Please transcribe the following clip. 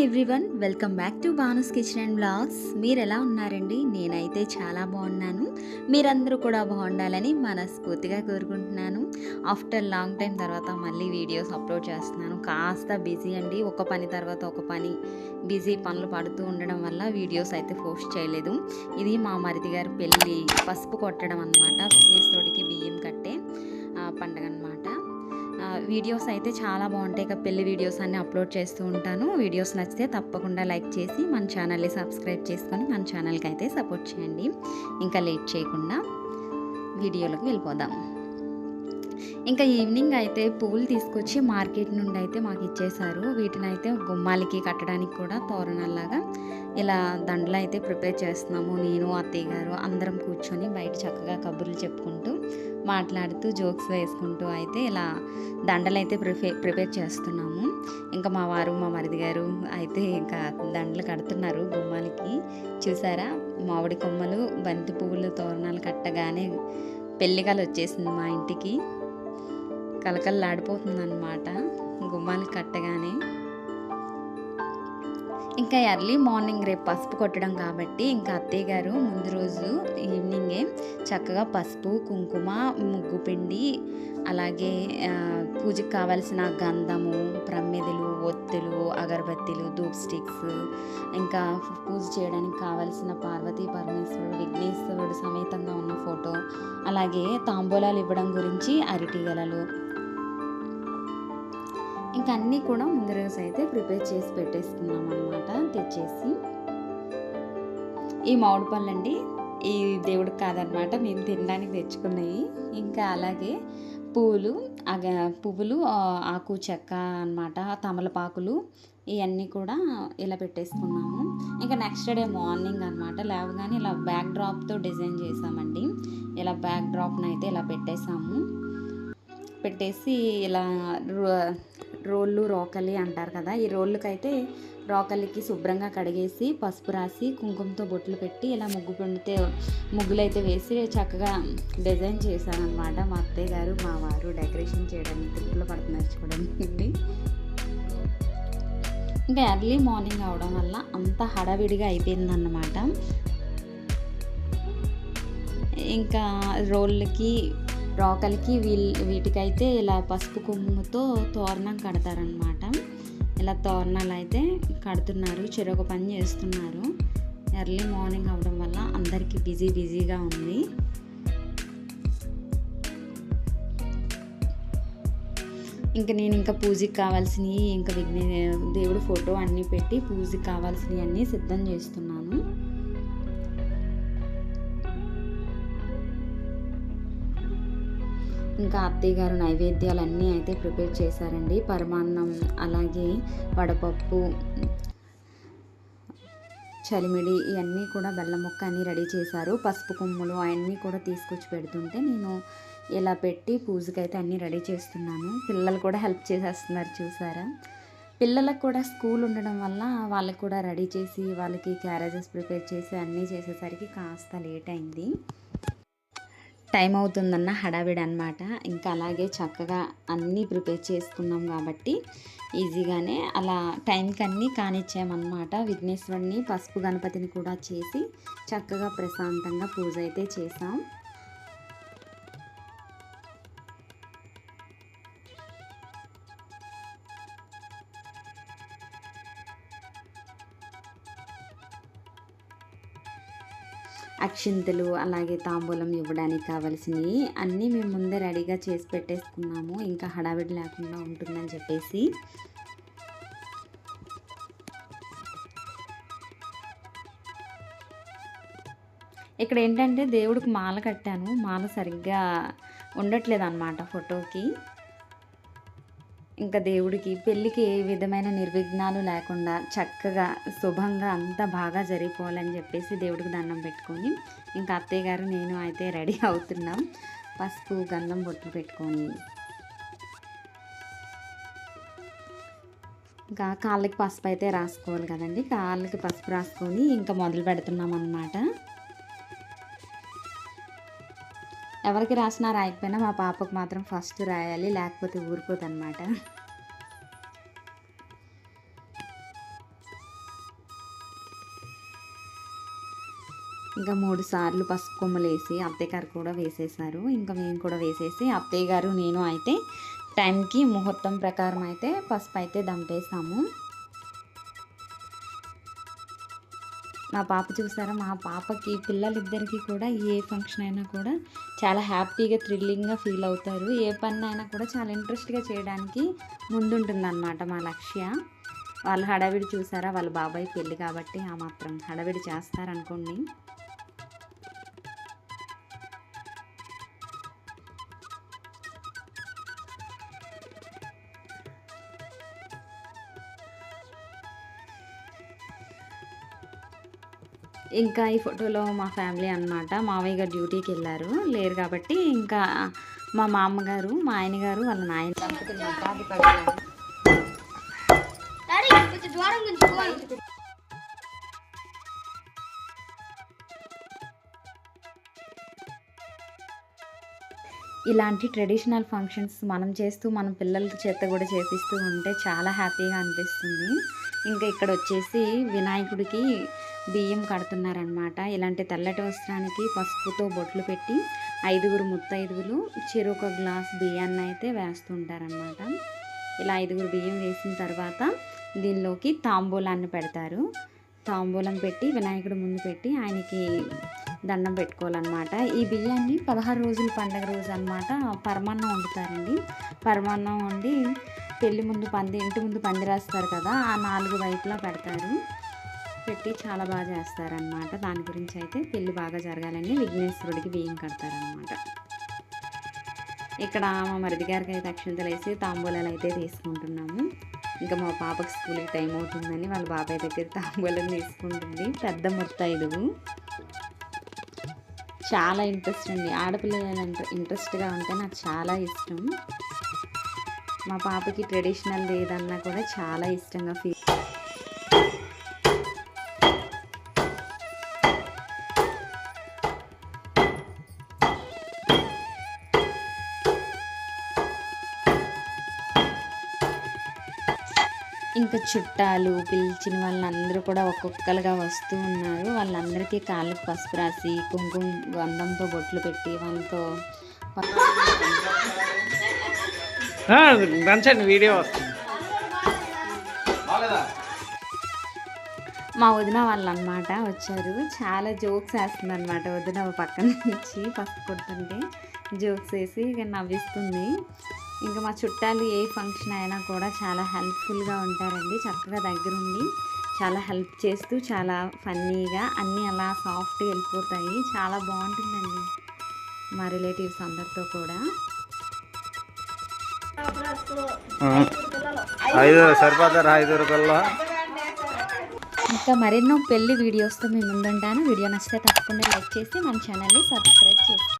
Hi everyone welcome back to Banu's kitchen and blogs. మీరు ఎలా ఉన్నారండి? నేనైతే చాలా బాగున్నాను. మీరందరూ కూడా బాగుండాలని మనస్ఫూర్తిగా కోరుకుంటున్నాను. ఆఫ్టర్ లాంగ్ టైం తర్వాత మళ్ళీ వీడియోస్ అప్లోడ్ చేస్తున్నాను. కాస్త బిజీ అండి. ఒక పని తర్వాత ఒక పని. బిజీ పనులు పడుతూ ఉండడం వల్ల వీడియోస్ అయితే పోస్ట్ చేయలేదు. ఇది మా మరిది గారి పెళ్ళి. పసుపు కొట్టడం అనమాట ఫిట్నెస్ తోడికి బియ్యం కట్టే ఆ, పండగ అనమాట వీడియోస్ అయితే చాలా బాగుంటాయి. ఇక పెళ్ళి వీడియోస్ అన్ని అప్లోడ్ చేస్తూ ఉంటాను. వీడియోస్ నచ్చితే తప్పకుండా లైక్ చేసి మన ఛానల్ని సబ్స్క్రైబ్ చేసుకొని మన ఛానల్కి అయితే సపోర్ట్ చేయండి. ఇంకా లేట్ చేయకుండా వీడియోలోకి వెళ్ళిపోదాం. ఇంకా ఈవినింగ్ అయితే పువ్వులు తీసుకొచ్చి మార్కెట్ నుండి అయితే మాకు ఇచ్చేశారు. వీటిని అయితే గుమ్మాలకి కట్టడానికి కూడా తోరణాల్లాగా ఇలా దండలు అయితే ప్రిపేర్ చేస్తున్నాము. నేను అత్తయ్య గారు అందరం కూర్చొని బయట చక్కగా కబుర్లు చెప్పుకుంటూ మాట్లాడుతూ జోక్స్ వేసుకుంటూ అయితే ఇలా దండలు అయితే ప్రిపే ప్రిపేర్ చేస్తున్నాము. ఇంకా మా వారు మా మరిది గారు అయితే ఇంకా దండలు కడుతున్నారు గుమ్మాలకి. చూసారా? మామిడి కొమ్మలు బంతి పువ్వులు తోరణాలు కట్టగానే పెళ్ళికలు వచ్చేసింది మా ఇంటికి. కలకల్లాడిపోతుంది అనమాట గుమ్మాలు కట్టగానే. ఇంకా ఎర్లీ మార్నింగ్ రేపు పసుపు కొట్టడం కాబట్టి ఇంకా అత్తయ్య గారు ముందు రోజు ఈవినింగే చక్కగా పసుపు కుంకుమ ముగ్గు పిండి అలాగే పూజకు కావలసిన కావాల్సిన గంధము ప్రమ్మెదలు ఒత్తులు అగరబత్తీలు ధూప్ స్టిక్స్ ఇంకా పూజ చేయడానికి కావాల్సిన పార్వతీ పరమేశ్వరుడు విఘ్నేశ్వరుడు సమేతంగా ఉన్న ఫోటో అలాగే తాంబూలాలు ఇవ్వడం గురించి అరటి గలలు ఇంకా అన్నీ కూడా ముందు రోజు అయితే ప్రిపేర్ చేసి పెట్టేసుకున్నాం అనమాట తెచ్చేసి. ఈ మామిడి పళ్ళు అండి ఈ దేవుడికి కాదనమాట మేము తినడానికి తెచ్చుకున్నాయి ఇంకా అలాగే పూలు అగ పువ్వులు ఆకు చెక్క అనమాట తమలపాకులు ఇవన్నీ కూడా ఇలా పెట్టేసుకున్నాము. ఇంకా నెక్స్ట్ డే మార్నింగ్ అనమాట లేవగానే ఇలా బ్యాక్ డ్రాప్తో డిజైన్ చేసామండి. ఇలా బ్యాక్ డ్రాప్ని అయితే ఇలా పెట్టేసాము. పెట్టేసి ఇలా రో- రోళ్ళు రోకలి అంటారు కదా ఈ రోళ్ళకైతే రోకలికి శుభ్రంగా కడిగేసి పసుపు రాసి కుంకుమతో బొట్లు పెట్టి ఇలా ముగ్గు పండితే ముగ్గులు అయితే వేసి చక్కగా డిజైన్ చేశారనమాట మా అత్తయ్య గారు మా వారు డెకరేషన్ చేయడానికి తిప్పులు పడుతున్నారు చూడండి ఇంకా ఎర్లీ మార్నింగ్ అవడం వల్ల అంత హడావిడిగా అయిపోయిందన్నమాట. ఇంకా రోళ్ళకి రోకలికి వీల్ వీటికైతే ఇలా పసుపు కొమ్ముతో తోరణం కడతారనమాట ఇలా తోరణాలు అయితే కడుతున్నారు చెరొక పని చేస్తున్నారు. ఎర్లీ మార్నింగ్ అవడం వల్ల అందరికీ బిజీ బిజీగా ఉంది. ఇంకా నేను ఇంకా పూజకి కావాల్సినవి ఇంకా విఘ్నే దేవుడు ఫోటో అన్నీ పెట్టి పూజకి కావాల్సినవి అన్నీ సిద్ధం చేస్తున్నాను. ఇంకా అత్తయ్య గారు నైవేద్యాలన్నీ అయితే ప్రిపేర్ చేశారండి. పరమాన్నం అలాగే వడపప్పు చలిమిడి ఇవన్నీ కూడా బెల్లం ముక్క అన్నీ రెడీ చేశారు. పసుపు కొమ్ములు అవన్నీ కూడా తీసుకొచ్చి పెడుతుంటే నేను ఇలా పెట్టి పూజకైతే అన్నీ రెడీ చేస్తున్నాను. పిల్లలు కూడా హెల్ప్ చేసేస్తున్నారు చూసారా? పిల్లలకు కూడా స్కూల్ ఉండడం వల్ల వాళ్ళకి కూడా రెడీ చేసి వాళ్ళకి క్యారేజెస్ ప్రిపేర్ చేసి అన్నీ చేసేసరికి కాస్త లేట్ అయింది. టైం అవుతుందన్న హడావిడి అనమాట ఇంకా అలాగే చక్కగా అన్నీ ప్రిపేర్ చేసుకున్నాం కాబట్టి ఈజీగానే అలా టైంకి అన్నీ కానిచ్చామన్నమాట. విఘ్నేశ్వరుని పసుపు గణపతిని కూడా చేసి చక్కగా ప్రశాంతంగా పూజ అయితే చేసాం. అక్షింతలు అలాగే తాంబూలం ఇవ్వడానికి కావాల్సినవి అన్నీ మేము ముందే రెడీగా చేసి పెట్టేసుకున్నాము. ఇంకా హడావిడి లేకుండా ఉంటుందని చెప్పేసి. ఇక్కడ ఏంటంటే దేవుడికి మాల కట్టాను. మాల సరిగ్గా ఉండట్లేదు అనమాట ఫోటోకి. ఇంకా దేవుడికి పెళ్ళికి ఏ విధమైన నిర్విఘ్నాలు లేకుండా చక్కగా శుభంగా అంతా బాగా జరిగిపోవాలని చెప్పేసి దేవుడికి దండం పెట్టుకొని ఇంకా అత్తయ్య గారు నేను అయితే రెడీ అవుతున్నాం. పసుపు గంధం బొట్లు పెట్టుకొని. ఇంకా కాళ్ళకి పసుపు అయితే రాసుకోవాలి కదండి. కాళ్ళకి పసుపు రాసుకొని ఇంకా మొదలు పెడుతున్నాం అన్నమాట. ఎవరికి రాసినా రాయకపోయినా మా పాపకు మాత్రం ఫస్ట్ రాయాలి లేకపోతే ఊరిపోదన్నమాట ఇంకా మూడు సార్లు పసుపు కొమ్మలు వేసి అత్తయ్య గారు కూడా వేసేసారు. ఇంకా మేము కూడా వేసేసి అత్తయ్య గారు నేను అయితే టైంకి ముహూర్తం ప్రకారం అయితే పసుపు అయితే దంపేసాము. మా పాప చూసారా? మా పాపకి పిల్లలిద్దరికీ కూడా ఏ ఫంక్షన్ అయినా కూడా చాలా హ్యాపీగా థ్రిల్లింగ్గా ఫీల్ అవుతారు. ఏ పని అయినా కూడా చాలా ఇంట్రెస్ట్గా చేయడానికి ముందుంటుందన్నమాట మా లక్ష్య. వాళ్ళు హడావిడి చూసారా? వాళ్ళ బాబాయ్ పెళ్ళి కాబట్టి ఆ మాత్రం హడావిడి చేస్తారనుకోండి. ఇంకా ఈ ఫోటోలో మా ఫ్యామిలీ అన్నమాట. మామయ్య గారు డ్యూటీకి వెళ్ళారు. లేరు కాబట్టి ఇంకా మా మామగారు మా ఆయన గారు వాళ్ళ నాయన ఇలాంటి ట్రెడిషనల్ ఫంక్షన్స్ మనం చేస్తూ మన పిల్లల చేత కూడా చేపిస్తూ ఉంటే చాలా హ్యాపీగా అనిపిస్తుంది. ఇంకా ఇక్కడ వచ్చేసి వినాయకుడికి బియ్యం కడుతున్నారనమాట ఇలాంటి తెల్లటి వస్త్రానికి పసుపుతో బొట్లు పెట్టి ఐదుగురు ముత్తైదుగులు చెరొక గ్లాస్ బియ్యాన్ని అయితే వేస్తుంటారనమాట ఇలా ఐదుగురు బియ్యం వేసిన తర్వాత దీనిలోకి తాంబూలాన్ని పెడతారు. తాంబూలం పెట్టి వినాయకుడు ముందు పెట్టి ఆయనకి దండం పెట్టుకోవాలన్నమాట. ఈ బియ్యాన్ని పదహారు రోజుల పండగ రోజు అనమాట పరమాన్నం వండుతారండి. పరమాన్నం వండి పెళ్ళి ముందు పంది ఇంటి ముందు పంది రాస్తారు కదా ఆ నాలుగు వైపులా పెడతారు. పెట్టి చాలా బాగా చేస్తారనమాట దాని గురించి అయితే పెళ్ళి బాగా జరగాలని విఘ్నేశ్వరుడికి బియ్యం కడతారనమాట ఇక్కడ మా మరిది గారికి అయితే అక్షంతలు వేసి తాంబూలాలు అయితే తీసుకుంటున్నాము. ఇంకా మా పాపకి స్కూల్కి టైం అవుతుందని వాళ్ళ బాబాయ్ దగ్గర తాంబూలం తీసుకుంటుంది. పెద్ద ముత్తైదువు చాలా ఇంట్రెస్ట్ అండి ఆడపిల్లలు అంటే ఇంట్రెస్ట్గా ఉంటే నాకు చాలా ఇష్టం. మా పాపకి ట్రెడిషనల్ ఏదన్నా కూడా చాలా ఇష్టంగా ఫీల్ ఇంకా చుట్టాలు పిలిచిన వాళ్ళందరూ కూడా ఒక్కొక్కరుగా వస్తూ ఉన్నారు. వాళ్ళందరికీ కాళ్ళకి పసుపు రాసి కుంకుమ గంధంతో బొట్లు పెట్టి వాళ్ళతో దంచండి వీడియో వస్తుంది. మా వదిన వాళ్ళు అనమాట వచ్చారు. చాలా జోక్స్ వేస్తుంది అనమాట వదిన పక్కన నుంచి పసుపు కొడుతుంటే. జోక్స్ వేసి ఇక నవ్విస్తుంది. ఇంకా మా చుట్టాలు ఏ ఫంక్షన్ అయినా కూడా చాలా హెల్ప్ఫుల్గా ఉంటారండి. చక్కగా దగ్గరుండి చాలా హెల్ప్ చేస్తూ చాలా ఫన్నీగా అన్నీ అలా సాఫ్ట్గా వెళ్ళిపోతాయి. చాలా బాగుంటుందండి మా రిలేటివ్స్ అందరితో కూడా. సరిపోతారా? ఐదుగురు ఇంకా మరెన్నో పెళ్ళి వీడియోస్తో మేము ముందుంటాను. వీడియో నచ్చితే తప్పకుండా లైక్ చేసి మన ఛానల్ని సబ్స్క్రైబ్ చేసుకోండి